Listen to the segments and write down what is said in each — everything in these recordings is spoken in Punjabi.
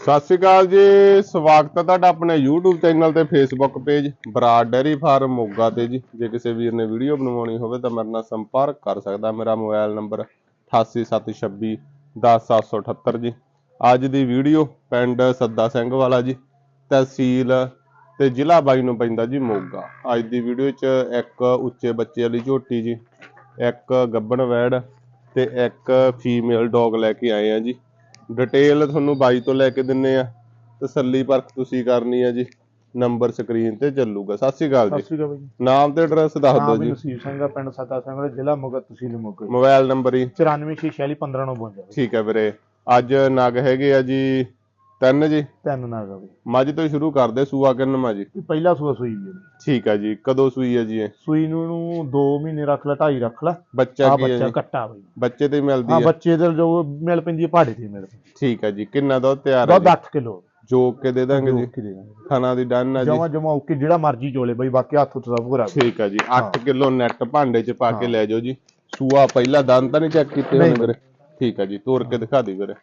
ਸਤਿ ਸ਼੍ਰੀ ਅਕਾਲ ਜੀ, ਸਵਾਗਤ ਹੈ ਤੁਹਾਡਾ ਆਪਣੇ YouTube ਚੈਨਲ ਤੇ Facebook page Brar dairy farm, Moga ਤੇ ਜੀ। ਜੇ ਕਿਸੇ ਵੀਰ ਨੇ ਵੀਡੀਓ ਬਣਵਾਉਣੀ ਹੋਵੇ ਤਾਂ ਮੇਰੇ ਨਾਲ ਸੰਪਰਕ ਕਰ ਸਕਦਾ ਮੇਰਾ ਮੋਬਾਈਲ ਨੰਬਰ 8876 10778 ਜੀ। ਅੱਜ ਦੀ ਵੀਡੀਓ ਪਿੰਡ ਸੱਦਾ ਸਿੰਘ ਵਾਲਾ ਜੀ, ਤਹਿਸੀਲ ਤੇ ਜ਼ਿਲ੍ਹਾ ਬਾਈ ਨੂੰ ਪੈਂਦਾ ਜੀ ਮੋਗਾ। ਅੱਜ ਦੀ ਵੀਡੀਓ 'ਚ ਇੱਕ ਉੱਚੇ ਬੱਚੇ ਵਾਲੀ ਝੋਟੀ ਜੀ, ਇੱਕ ਗੱਬਣ ਵੈੜ ਤੇ ਇੱਕ ਫੀਮੇਲ ਡੌਗ ਲੈ ਕੇ ਆਏ ਆ ਜੀ। ਡਿਟੇਲ ਤੁਹਾਨੂੰ ਬਾਈ ਤੋਂ ਲੈ ਕੇ ਦਿੰਨੇ ਆ। ਤਸੱਲੀ ਪਰਖ ਤੁਸੀਂ ਕਰਨੀ ਆ ਜੀ। ਨੰਬਰ ਸਕਰੀਨ ਤੇ ਚੱਲੂਗਾ। ਸਤਿ ਸ਼੍ਰੀ ਅਕਾਲ ਸਤਿ ਜੀ ਸ਼੍ਰੀ ਅਕਾਲ ਜੀ। ਨਾਮ ਤੇ ਐਡਰੈਸ ਦੱਸ ਦਿਓ ਨਾਮ ਜੀ। ਨਸੀਬ ਸਿੰਘ ਆ ਪਿੰਡ ਸੱਤਾ ਸਿੰਘ ਦਾ ਜ਼ਿਲ੍ਹਾ ਮੋਗਾ ਤਹਿਸੀਲ ਮੋਗਾ। ਮੋਬਾਈਲ ਨੰਬਰ ਹੀ। 94461592 ਠੀਕ ਹੈ ਵੀਰੇ। ਅੱਜ ਨਗ ਹੈਗੇ ਆ ਜੀ ਤਿੰਨ ਜੀ? ਤਿੰਨ ਨਾਗ ਆ ਬਈ ਮੱਝ ਤੋਂ ਹੀ ਸ਼ੁਰੂ ਕਰਦੇ ਸੂਆ ਕਿੰਨਵਾਂ ਜੀ? ਇਹ ਪਹਿਲਾ ਸੂਆ ਸੂਈ ਜੀ। ਇਹਦੀ। ਠੀਕ ਹੈ ਜੀ ਕਦੋਂ ਸੂਈ ਹੈ ਜੀ ਇਹ? ਸੂਈ ਨੂੰ ਨੂੰ 2 ਮਹੀਨੇ ਰੱਖ ਲੈ 2.5 ਰੱਖ ਲੈ। ਬੱਚਾ ਆ ਕੀ ਹੈ ਬੱਚਾ ਜੀ? ਕੱਟਾ ਬਈ। ਬੱਚੇ ਤੇ ਹੀ ਮਿਲਦੀ ਹੈ ਬੱਚੇ ਦੇ ਜੋ ਮਿਲ ਪੈਂਦੀ ਹੈ ਪਹਾੜੇ ਤੇ ਮਿਲ ਪੈਂਦੀ ਠੀਕ ਹੈ ਜੀ ਕਿੰਨਾ ਦੁੱਧ ਤਿਆਰ ਹੈ ਦੁੱਧ ਜੀ? 8 ਕਿਲੋ। ਜੋਕ ਕੇ ਦੇ ਦਾਂਗੇ ਜੀ। ਖਾਣਾ ਦੀ ਡਨ ਹੈ ਜੀ। ਜਮਾ ਜਮਾ ਓਕੇ ਜਿਹੜਾ ਮਰਜ਼ੀ ਚੋਲੇ ਬਈ ਬਾਕੀ ਹੱਥ ਉੱਤੇ ਦਾ ਪੂਰਾ ਠੀਕ ਹੈ ਜੀ 8 ਕਿਲੋ ਨੈਟ ਭਾਂਡੇ ਚ ਪਾ ਕੇ ਲੈ ਜਾਓ ਜੀ। ਸੂਆ ਪਹਿਲਾ ਦੰਦ ਤਾਂ ਨਹੀਂ ਚੈੱਕ ਕੀਤੇ ਹੋਣੇ ਨਹੀਂ। ਵੀਰੇ। ਠੀਕ ਹੈ ਜੀ ਤੋੜ ਕੇ ਦਿਖਾ ਦਿਓ ਵੀਰੇ।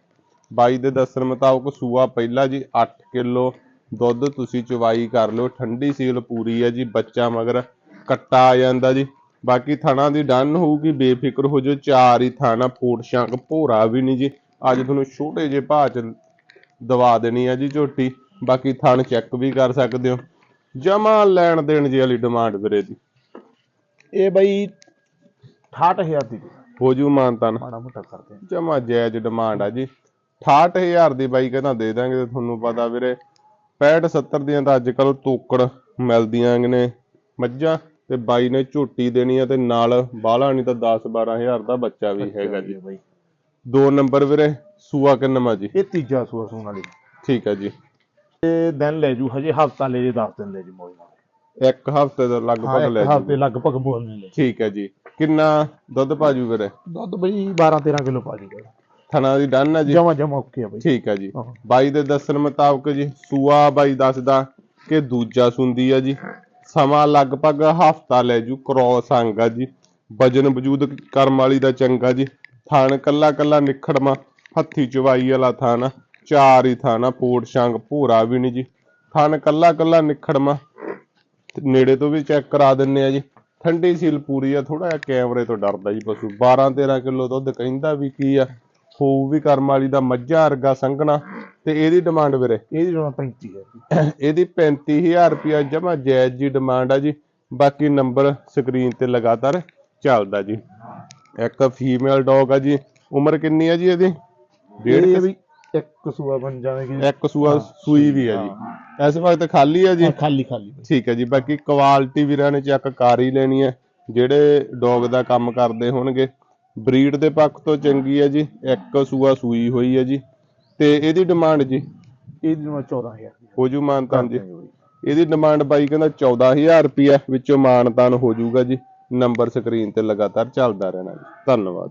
ਬਾਈ ਦੇ ਦੱਸਣ ਮੁਤਾਬਕ ਸੂਆ ਪਹਿਲਾ ਜੀ 8 ਕਿਲੋ ਦੁੱਧ ਤੁਸੀਂ ਚਵਾਈ ਕਰ ਲਿਓ ਠੰਡੀ ਸੀਲ ਪੂਰੀ ਹੈ ਜੀ ਬੱਚਾ ਮਗਰ ਕੱਟਾ ਆ ਜਾਂਦਾ ਜੀ। ਬਾਕੀ ਥਣਾ ਦੀ ਡਨ ਹੋਊਗੀ ਬੇਫਿਕਰ ਹੋ ਜਾਓ ਚਾਰ ਹੀ ਥਾਣਾ ਫੋਟ ਸ਼ੰਕ ਭੋਰਾ ਵੀ ਨਹੀਂ ਜੀ। ਅੱਜ ਤੁਹਾਨੂੰ ਛੋਟੇ ਜਿਹੇ ਭਾਅ ਚ ਦਵਾ ਦੇਣੀ ਆ ਜੀ ਝੋਟੀ ਬਾਕੀ ਥਣ ਚੈੱਕ ਵੀ ਕਰ ਸਕਦੇ ਹੋ। ਜਮਾ ਲੈਣ ਦੇਣ ਜੀ ਵਾਲੀ ਡਿਮਾਂਡ ਵੀਰੇ ਦੀ। ਇਹ ਬਈ 68000 ਦੀ। ਹੋ ਜੂ ਮਾਨਤਨ। ਮਾੜਾ ਮੋਟਾ ਕਰਦੇ ਜਮਾ ਜਾਇਜ਼ ਡਿਮਾਂਡ ਆ ਜੀ। 68000 ਦੀ ਬਾਈ ਕਹਿੰਦਾ ਦੇ ਦਾਂਗੇ ਤੇ ਤੁਹਾਨੂੰ ਪਤਾ ਵੀਰੇ 65 70 ਦੀਆਂ ਤਾਂ ਅੱਜ ਕੱਲ ਤੋਕੜ ਮਿਲਦੀਆਂ ਨੇ ਮੱਝਾਂ ਤੇ ਬਾਈ ਨੇ ਝੋਟੀ ਦੇਣੀ ਆ ਤੇ ਨਾਲ ਬਾਹਲਾ ਨਹੀਂ ਤਾਂ 10 12000 ਦਾ ਬੱਚਾ ਵੀ ਹੈਗਾ ਜੀ। ਬਈ। ਦੋ ਨੰਬਰ ਵੀਰੇ ਸੂਆ ਕਿੰਨਵਾ ਜੀ? ਇਹ ਤੀਜਾ ਸੂਆ ਸੂਣ ਵਾਲੀ। ਠੀਕ ਹੈ ਜੀ। ਇਹ ਦਿਨ ਲੈ ਜੂ ਹਜੇ ਹਫਤਾ ਲੈ ਜੇ 10 ਦਿਨ ਲੈ ਜੀ ਨਾਲ। ਇੱਕ ਹਫ਼ਤੇ ਦਾ ਲਗਭਗ ਲੈ ਹਫ਼ਤੇ ਜੀ ਲਗਭਗ ਬੋਲਨੇ ਲੈ ਠੀਕ ਹੈ ਜੀ। ਕਿੰਨਾ ਦੁੱਧ ਭਾਜੂ ਵੀਰੇ? ਦੁੱਧ ਬਈ 12 13 ਕਿਲੋ ਪਾ ਜੂਗਾ ਥਣਾ ਦੀ ਡਨ ਹੈ ਜੀ। ਜਮਾ ਜਮਾ ਓਕੇ ਆ ਬਈ। ਠੀਕ ਹੈ ਜੀ। ਹਾਂ। ਬਾਈ ਦੇ ਦੱਸਣ ਮੁਤਾਬਕ ਜੀ ਸੂਆ ਬਾਈ ਦੱਸਦਾ ਕਿ ਦੂਜਾ ਸੁੰਦੀ ਆ ਜੀ। ਸਮਾਂ ਲਗਭਗ ਹਫਤਾ ਲੈ ਜੂ ਕ੍ਰੋਸ ਅੰਗ ਆ ਜੀ। ਵਜਨ ਵਜੂਦ ਕਰਮ ਵਾਲੀ ਦਾ ਚੰਗਾ ਜੀ। ਥਣ ਕੱਲਾ ਕੱਲਾ ਨਿਖੜਮਾ ਹੱਥੀ ਚਵਾਈ ਵਾਲਾ ਥਾਣਾ ਚਾਰ ਹੀ ਥਾਣਾ ਪੋਟ ਸ਼ੰਗ ਭੂਰਾ ਵੀ ਨਹੀਂ ਜੀ। ਥਣ ਕੱਲਾ ਕੱਲਾ ਨਿਖੜਮਾ ਤੇ ਨੇੜੇ ਤੋਂ ਵੀ ਚੈੱਕ ਕਰਾ ਦਿੰਨੇ ਆ ਜੀ। ਠੰਡੀ ਸੀਲ ਪੂਰੀ ਆ ਥੋੜਾ ਜਿਹਾ ਕੈਮਰੇ ਤੋਂ ਡਰਦਾ ਜੀ ਪਸ਼ੂ। 12 13 ਕਿਲੋ ਦੁੱਧ ਕਹਿੰਦਾ ਵੀ ਕੀ ਆ। ਹੋਊ ਵੀ ਕਰਮ ਵਾਲੀ ਦਾ ਮੱਝਾਂ ਵਰਗਾ ਸੰਘਣਾ ਤੇ ਇਹਦੀ ਡਿਮਾਂਡ ਵੀਰੇ? ਇਹਦੀ ਜਮਾ 35 ਹੈ ਜੀ ਇਹਦੀ 35000 ਰੁਪਿਆ ਜਮਾ ਜਾਇਜ਼ ਜੀ ਡਿਮਾਂਡ ਆ ਜੀ। ਬਾਕੀ ਨੰਬਰ ਸਕਰੀਨ ਤੇ ਲਗਾਤਾਰ ਚੱਲਦਾ ਜੀ। ਇੱਕ ਫੀਮੇਲ ਡੌਗ ਆ ਜੀ। ਉਮਰ ਕਿੰਨੀ ਆ ਜੀ ਇਹਦੀ? ਡੇਢ ਇਹ ਕੁ- ਵੀ ਇੱਕ ਸੂਆ ਬਣ ਜਾਵੇਗੀ ਇੱਕ ਸੂਆ ਸੂਈ ਵੀ ਆ ਜੀ। ਇਸ ਵਕਤ ਖਾਲੀ ਆ ਜੀ? ਖਾਲੀ ਖਾਲੀ। ਬਈ। ਠੀਕ ਹੈ ਜੀ। ਬਾਕੀ ਕੁਆਲਿਟੀ ਵੀਰਾਂ ਨੇ ਚੈੱਕ ਕਰ ਹੀ ਲੈਣੀ ਹੈ ਜਿਹੜੇ ਡੌਗ ਦਾ ਕੰਮ ਕਰਦੇ ਹੋਣਗੇ ਬਰੀਡ ਦੇ ਪੱਖ ਤੋਂ ਚੰਗੀ ਹੈ ਜੀ ਇੱਕ ਸੂਆ ਸੂਈ ਹੋਈ ਹੈ ਜੀ ਤੇ ਇਹਦੀ ਡਿਮਾਂਡ ਜੀ? ਇਹਦੀ ਜਮਾ 14000 ਦੀ ਹੋ। ਜੂ ਮਾਨਤਾਨ ਜੀ। ਇਹਦੀ ਡਿਮਾਂਡ ਬਾਈ ਕਹਿੰਦਾ 14000 ਰੁਪਿਆ ਵਿੱਚੋਂ ਮਾਨਤਾਨ ਹੋ ਜਾਊਗਾ ਜੀ ਨੰਬਰ ਸਕਰੀਨ ਤੇ ਲਗਾਤਾਰ ਚੱਲਦਾ ਰਹਿਣਾ ਜੀ। ਧੰਨਵਾਦ।